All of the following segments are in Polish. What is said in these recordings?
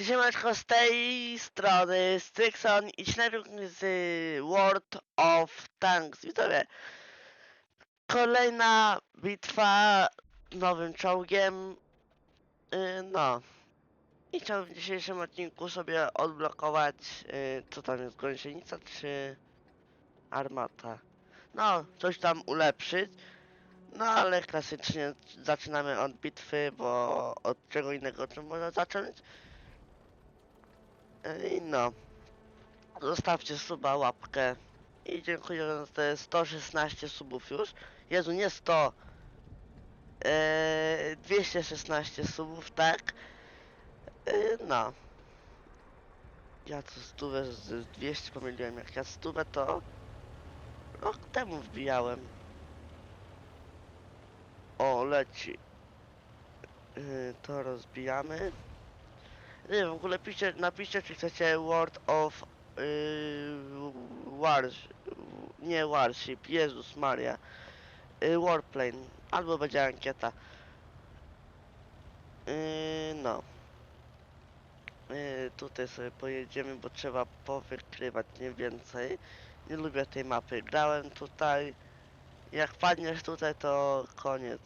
Siemaneczko, z tej strony Strixon i Ślepik z World of Tanks. Widzowie, kolejna bitwa nowym czołgiem. Yy, no. I chciałbym w dzisiejszym odcinku sobie odblokować, yy, co tam jest, gąsienica czy armata. No, coś tam ulepszyć. No ale klasycznie zaczynamy od bitwy, bo od czego innego czym można zacząć. I no. Zostawcie suba, łapkę. I dziękuję za te 116 subów już. Jezu, nie 100. Eee, 216 subów, tak. Eee, no. Ja to stówę z z 200 pomyliłem. Jak ja stówę to rok temu wbijałem. O, leci. Eee, to rozbijamy. Nie w ogóle piszcie, napiszcie czy chcecie World of yy, Wars, nie Warship, Jezus Maria, yy, Warplane, albo będzie ankieta. Yy, no. Yy, tutaj sobie pojedziemy, bo trzeba powykrywać nie więcej. Nie lubię tej mapy. Grałem tutaj. Jak padniesz tutaj, to koniec.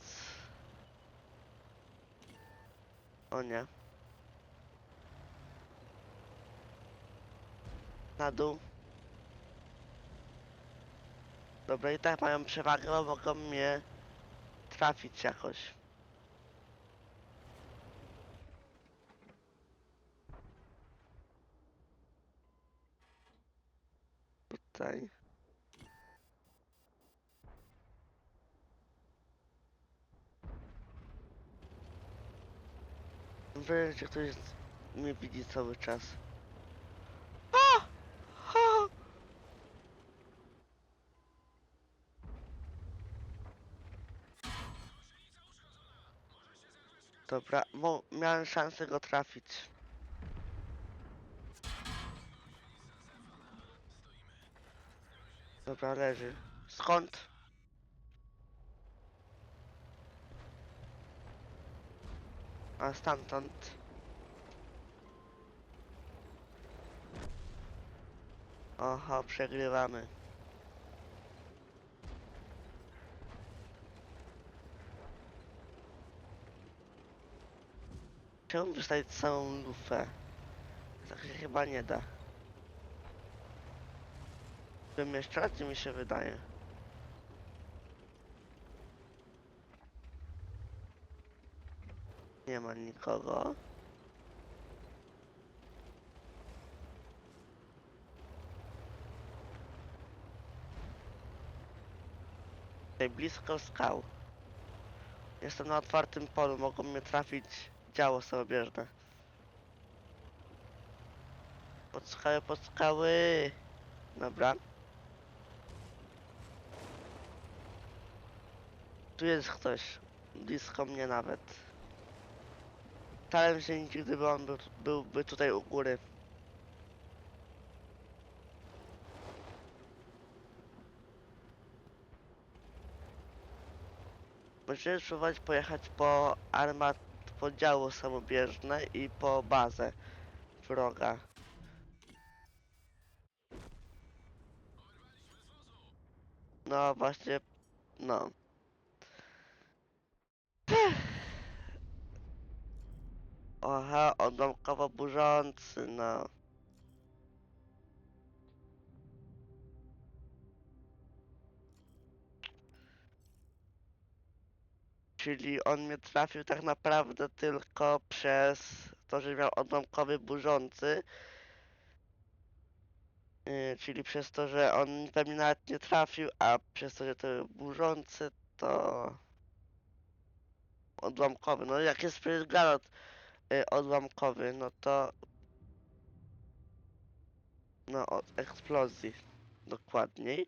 O nie. Na dół. Dobra, i tak mają przewagę, bo mogą mnie trafić jakoś. Tutaj. Wreszcie ktoś mnie widzi cały czas. A! A! Dobra, mo miałem szansę go trafić. Dobra, leży. Skąd? A stamtąd. Oho, przegrywamy. Czemu wystawić całą lufę? Tak się chyba nie da. Raz, mi się wydaje. Nie ma nikogo. Tutaj blisko skał. Jestem na otwartym polu, mogą mnie trafić działo sobieżne. Pod skały, pod skały. Dobra. Tu jest ktoś. Blisko mnie nawet. Starałem się nigdy, gdyby on był, byłby tutaj u góry. Będziemy spróbować pojechać po armat, po działo samobieżne i po bazę wroga. No właśnie, no. Oha, odłamkowo burzący, no. Czyli on mnie trafił tak naprawdę tylko przez to, że miał odłamkowy burzący. Yy, czyli przez to, że on mnie nawet nie trafił, a przez to, że to burzący, to odłamkowy. No jak jest granat yy, odłamkowy, no to no od eksplozji dokładniej.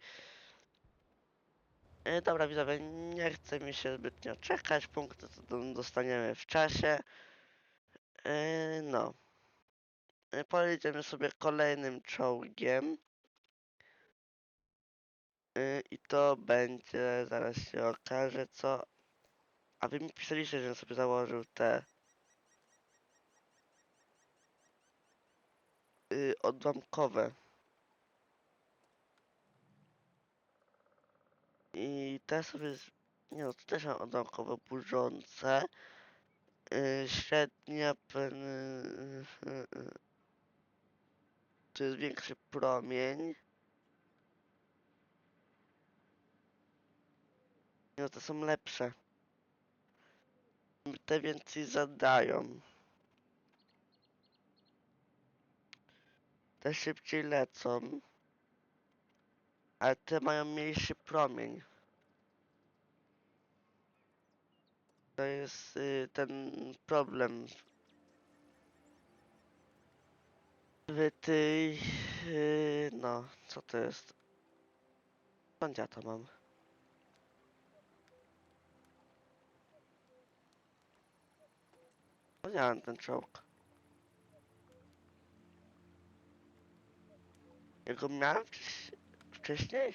E, dobra widzowie, nie chce mi się zbytnio czekać, punkty dostaniemy w czasie. E, no. E, pojedziemy sobie kolejnym czołgiem. E, I to będzie, zaraz się okaże co... A wy mi pisaliście, żebym sobie założył te... odłamkowe. I te sobie, nie no, to też mam odłamkowe burzące. Yy, średnia pen... yy, Tu jest większy promień. No to są lepsze. Te więcej zadają. Te szybciej lecą. Ale te mają mniejszy promień. To jest y, ten problem. W tej... y, no, co to jest? Skąd ja to mam? Podziałem ten czołg. Ja go miałem wcześniej?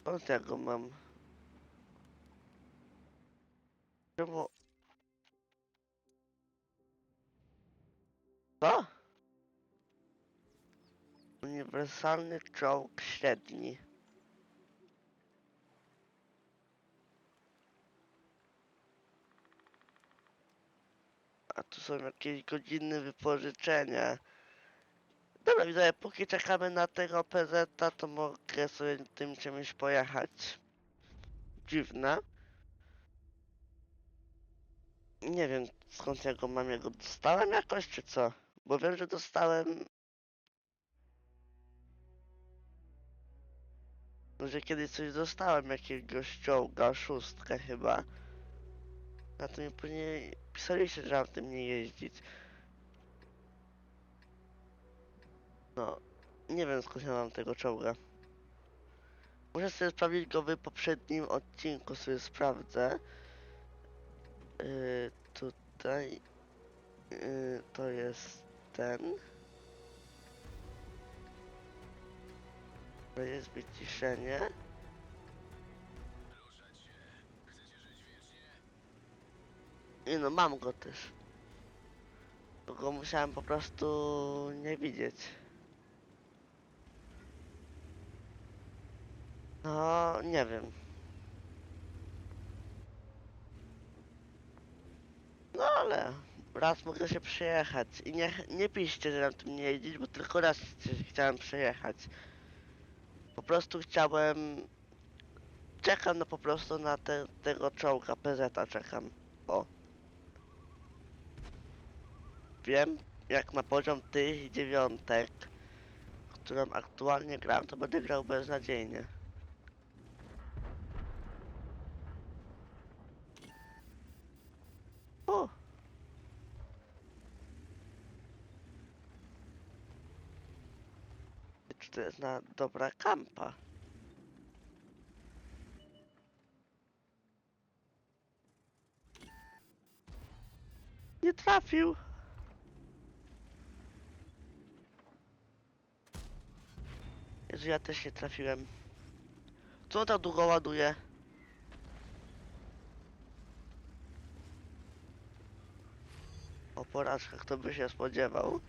Skąd ja go mam? Czemu? Co? Uniwersalny czołg średni. A tu są jakieś godziny wypożyczenia. Dobra, widzę, póki czekamy na tego PZ, to mogę sobie tym czymś pojechać. Dziwne. Nie wiem skąd ja go mam, ja go dostałem jakoś czy co? Bo wiem, że dostałem... Że kiedyś coś dostałem, jakiegoś czołga, szóstkę chyba. A to mi później pisaliście, że mam tym nie jeździć. No, nie wiem skąd ja mam tego czołga. Muszę sobie sprawdzić go w poprzednim odcinku, sobie sprawdzę. Yy, tutaj yy, to jest ten. To jest wyciszenie. I no mam go też. Tylko musiałem po prostu nie widzieć. No, nie wiem. No ale raz mogę się przejechać i nie, nie piszcie, że na tym nie jeździć, bo tylko raz chci- chciałem przejechać. Po prostu chciałem... Czekam no po prostu na te, tego czołga, PZ czekam. O. Wiem, jak na poziom tych dziewiątek, którą aktualnie gram, to będę grał beznadziejnie. O! To jest na dobra kampa? Nie trafił. Jezu, ja też nie trafiłem. Co on tak długo ładuje? O porażkach to by się spodziewał.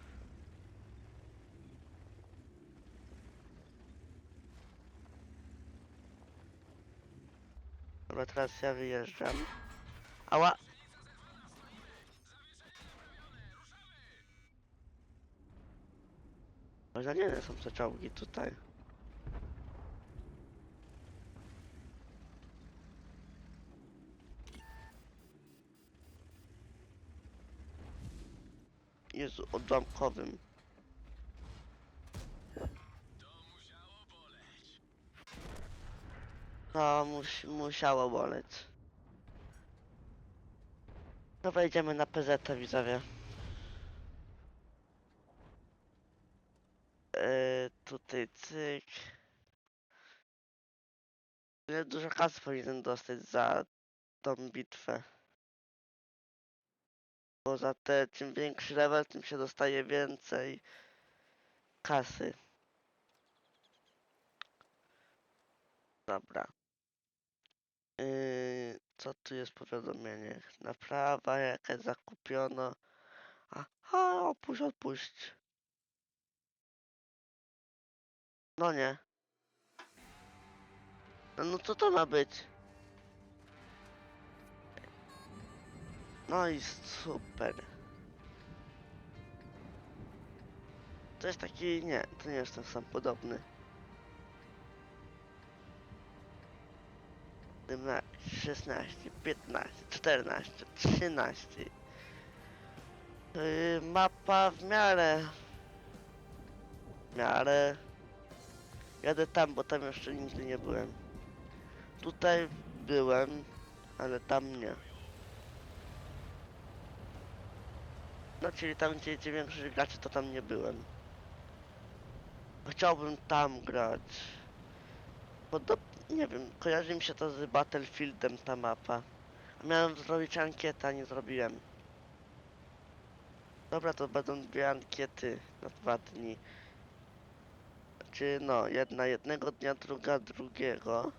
Dobra, teraz ja wyjeżdżam. Ała! Może są te czołgi tutaj. Jezu, odłamkowym. No, mus, musiało boleć. No wejdziemy na PZ widzowie. Eee, tutaj cyk. Ile dużo kasy powinien dostać za tą bitwę. Bo za te, czym większy level, tym się dostaje więcej kasy. Dobra. Yy, Co tu jest powiadomienie? Naprawa jakaś zakupiono. Aha, opuść, odpuść. No nie. No, no co to ma być? No i super. To jest taki, nie, to nie jest ten sam podobny. 17, 16, 15, 14, 13. Yy, mapa w miarę. W miarę. Jadę tam, bo tam jeszcze nigdy nie byłem. Tutaj byłem, ale tam nie. No czyli tam gdzie idzie większość graczy to tam nie byłem. Chciałbym tam grać. Podob... nie wiem, kojarzy mi się to z Battlefieldem ta mapa. Miałem zrobić ankietę, a nie zrobiłem. Dobra, to będą dwie ankiety na dwa dni. Czy no, jedna jednego dnia, druga drugiego.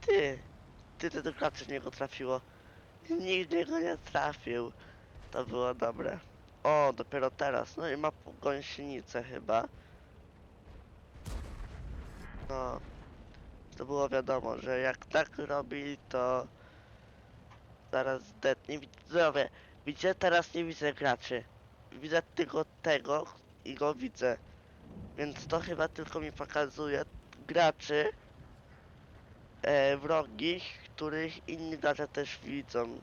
Ty, ty, ty do graczy w niego trafiło. Nigdy go nie trafił. To było dobre. O, dopiero teraz. No i ma gąsienicę chyba. No. To było wiadomo, że jak tak robi, to zaraz zdetnie. Widzowie, widzicie, teraz nie widzę graczy. Widzę tylko tego i go widzę. Więc to chyba tylko mi pokazuje graczy e, wrogich, których inni gracze też widzą.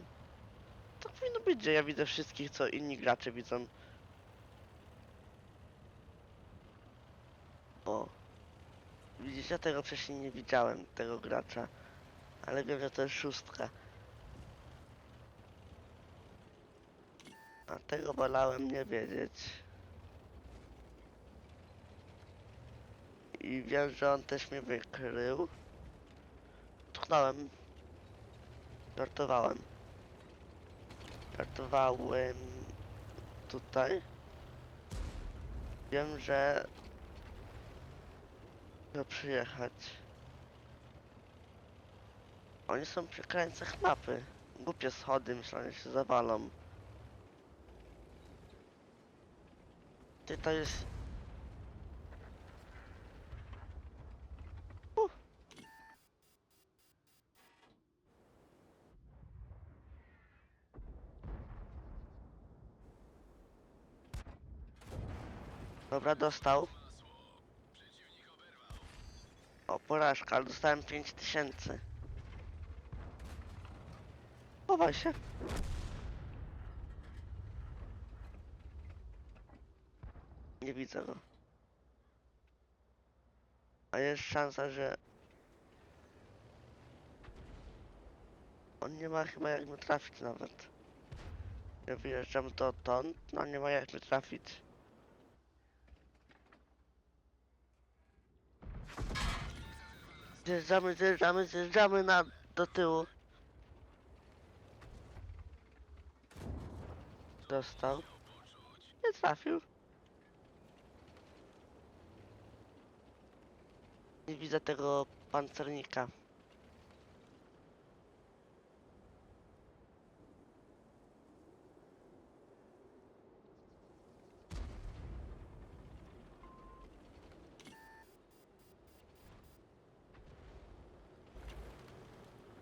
To powinno być, że ja widzę wszystkich, co inni gracze widzą. O. Widzicie, tego wcześniej nie widziałem, tego gracza. Ale wiem, że to jest szóstka. A tego wolałem nie wiedzieć. I wiem, że on też mnie wykrył. Tknąłem. Żartowałem. Żartowałem tutaj. Wiem, że chcę przyjechać. Oni są przy krańcach mapy. Głupie schody, myślę, że się zawalą. Ty to jest... Dobra, dostał. O, porażka, ale dostałem 5000. Chowaj się. Nie widzę go. A jest szansa, że... On nie ma chyba jak mnie trafić nawet. Ja wyjeżdżam dotąd, no nie ma jak mnie trafić. Zjeżdżamy, zjeżdżamy, zjeżdżamy na, do tyłu. Dostał. Nie trafił. Nie widzę tego pancernika.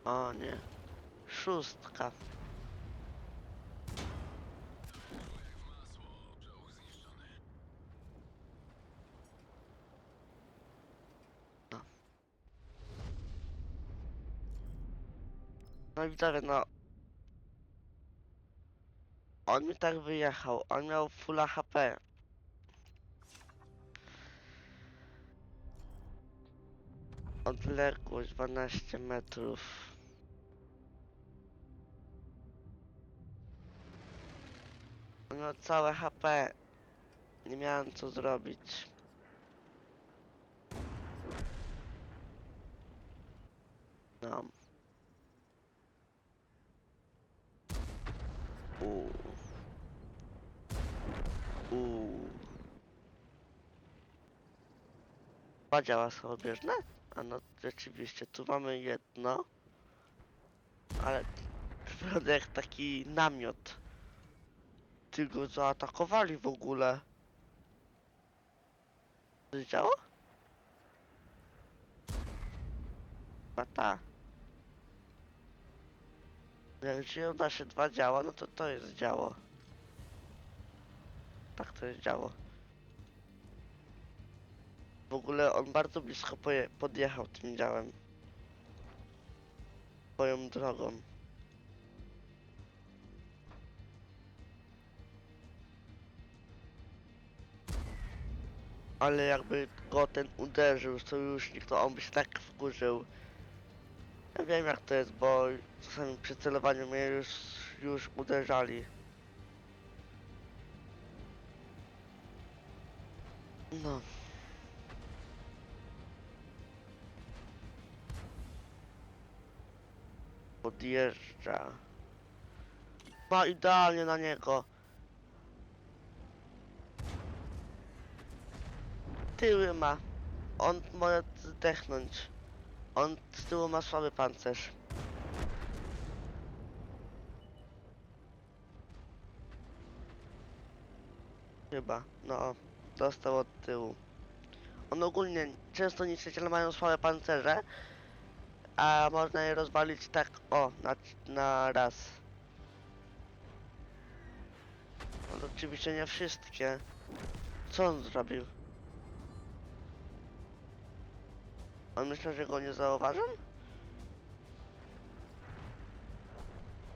O nie. Szóstka. No. No widzowie, no. On mi tak wyjechał. On miał full HP. Odległość 12 metrów. On miał całe HP. Nie miałem co zrobić. No. Uuu. Uuu. Podziała sobie bieżne? A no rzeczywiście, tu mamy jedno. Ale wygląda jak taki namiot. Ty go zaatakowali w ogóle. Coś działo? Chyba ta. Jak żyją nasze dwa działa, no to to jest działo. Tak, to jest działo. W ogóle on bardzo blisko podjechał tym działem. Swoją drogą. Ale jakby go ten uderzył sojusznik, to on by się tak wkurzył. Ja wiem jak to jest, bo czasami przy celowaniu mnie już, już uderzali. No. Podjeżdża. Ma idealnie na niego. Tyły ma. On może zdechnąć. On z tyłu ma słaby pancerz. Chyba, no. Dostał od tyłu. On ogólnie, często niszczyciele mają słabe pancerze, a można je rozwalić tak, o, na, na raz. No oczywiście nie wszystkie. Co on zrobił? On myślał, że go nie zauważą?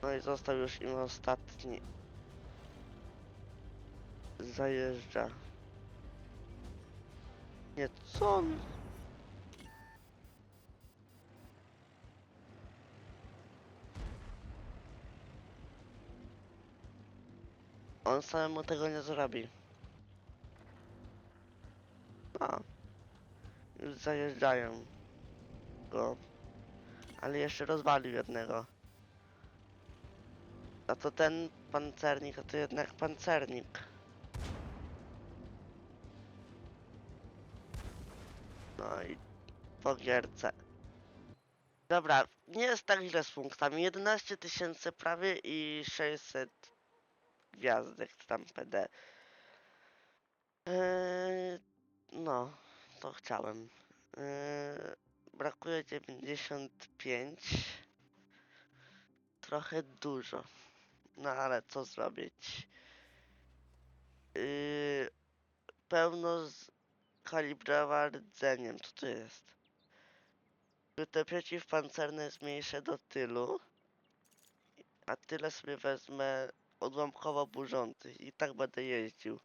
No i został już im ostatni. Zajeżdża. Nie, co on? On samemu tego nie zrobi. A. Już zajeżdżają go. Ale jeszcze rozwalił jednego. A to ten pancernik, a to jednak pancernik. No i po gierce. Dobra, nie jest tak źle z punktami. 11 tysięcy prawie i 600 gwiazdek, tam PD. To chciałem. Eee, brakuje 95. Trochę dużo. No ale co zrobić? Yy, pełno z kalibrowa rdzeniem. Co to jest? Te przeciwpancerne zmniejszę do tylu. A tyle sobie wezmę odłamkowo burzących i tak będę jeździł.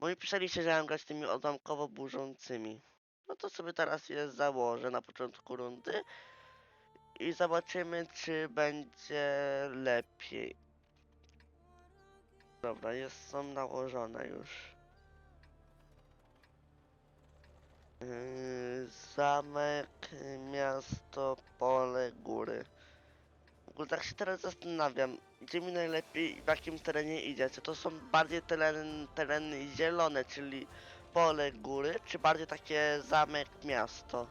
Bo mi pisaliście, że mam grać tymi odłamkowo burzącymi. No to sobie teraz je założę na początku rundy. I zobaczymy, czy będzie lepiej. Dobra, jest, są nałożone już. Yy, zamek, miasto, pole, góry. W ogóle tak się teraz zastanawiam, gdzie mi najlepiej w jakim terenie idzie. Czy to są bardziej teren, tereny zielone, czyli pole, góry, czy bardziej takie zamek, miasto?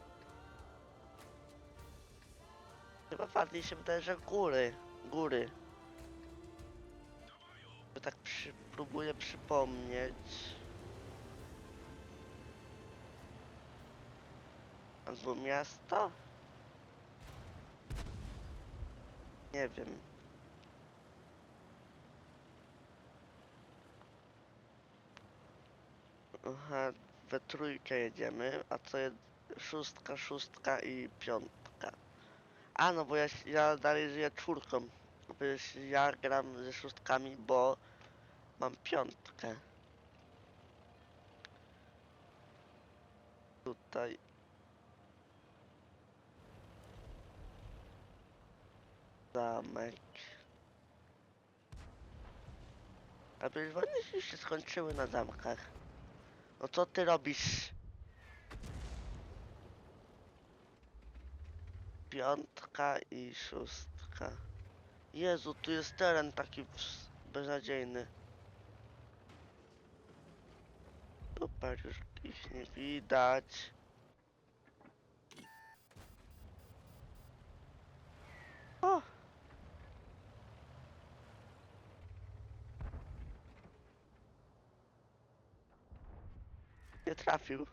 Chyba bardziej się wydaje, że góry. Góry. Tak przy, próbuję przypomnieć. Albo miasto? Nie wiem. Aha, we trójkę jedziemy, a co jest szóstka, szóstka i piątka. A no bo ja, ja dalej żyję czwórką. Wiesz, ja gram ze szóstkami, bo mam piątkę. Tutaj. Zamek. A już się skończyły na zamkach. No co ty robisz? Piątka i szóstka. Jezu, tu jest teren taki beznadziejny. Super, już ich nie widać. Nie trafił.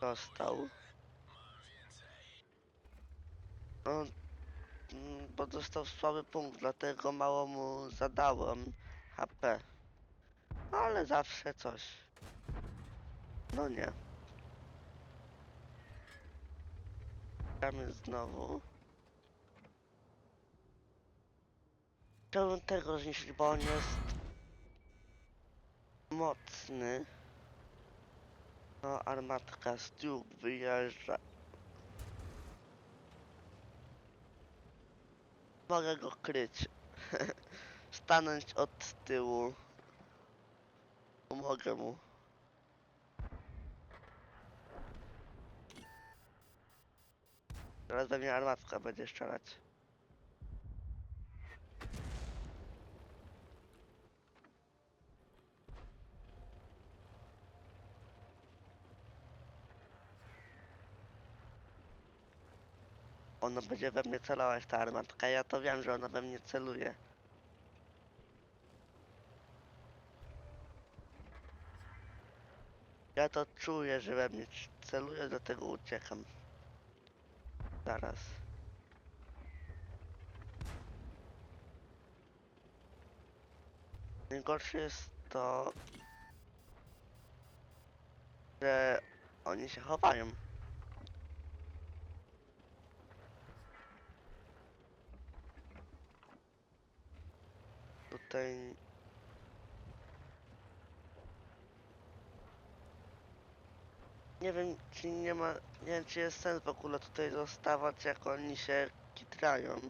Dostał. No, mm, bo dostał słaby punkt, dlatego mało mu zadałem HP. Ale zawsze coś. No nie. Gramy znowu. Chciałbym tego zniszczyć, bo on jest mocny. No, armatka z Duke wyjeżdża. Mogę go kryć. Stanąć od tyłu. Pomogę mu. Teraz we mnie armatka będzie strzelać. Ona będzie we mnie celować, ta armatka. Ja to wiem, że ona we mnie celuje. Ja to czuję, że we mnie celuje, dlatego uciekam. Zaraz. Najgorsze jest to, że oni się chowają. Tutaj nie wiem czy nie ma, nie wiem czy jest sens w ogóle tutaj zostawać jak oni się kitrają.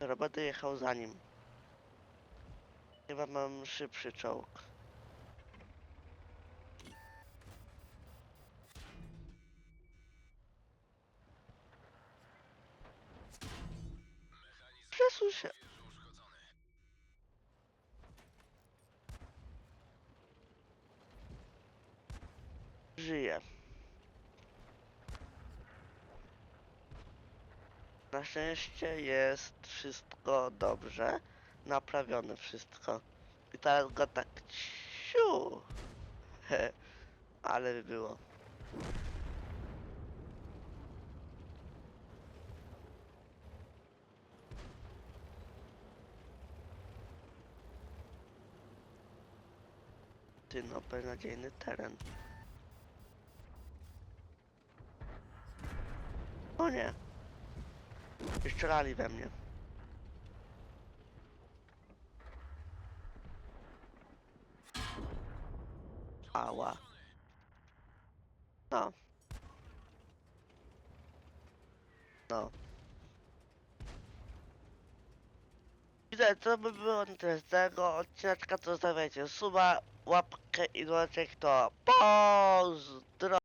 Dobra, będę jechał za nim. Chyba mam szybszy czołg. Przesuń się. Żyje. Na szczęście jest wszystko dobrze. Naprawione wszystko. I teraz go tak ciu. Ale by było. Ty no, beznadziejny teren. O nie. Strzelali we mnie. Ała. No. No. Widzę, to by było tego odcineczka, to zostawiajcie suba, łapkę i dołeczek to pozdro.